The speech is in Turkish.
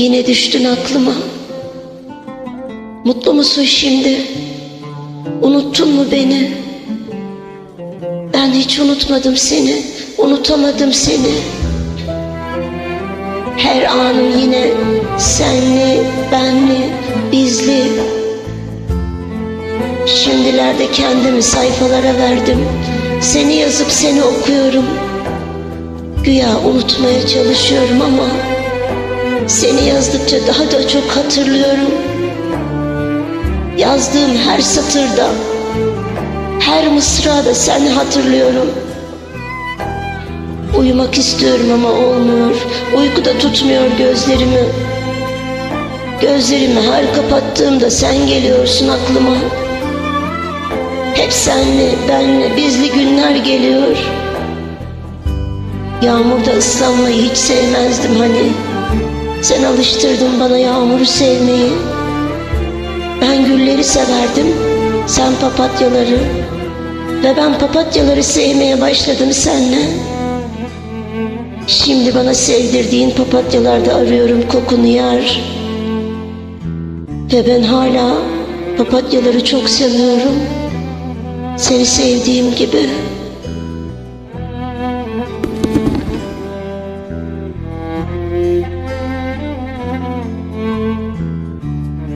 Yine düştün aklıma. Mutlu musun şimdi? Unuttun mu beni? Ben hiç unutmadım seni. Unutamadım seni. Her anım yine senli, benli, bizli. Şimdilerde kendimi sayfalara verdim. Seni yazıp seni okuyorum. Güya unutmaya çalışıyorum ama seni yazdıkça daha da çok hatırlıyorum. Yazdığım her satırda, her mısrada seni hatırlıyorum. Uyumak istiyorum ama olmuyor. Uyku da tutmuyor gözlerimi. Gözlerimi her kapattığımda sen geliyorsun aklıma. Hep senle, benle, bizli günler geliyor. Yağmurda ıslanmayı hiç sevmezdim hani. Sen alıştırdın bana yağmuru sevmeyi. Ben gülleri severdim, sen papatyaları. Ve ben papatyaları sevmeye başladım seninle. Şimdi bana sevdirdiğin papatyalarda arıyorum kokunu yar. Ve ben hala papatyaları çok seviyorum. Seni sevdiğim gibi.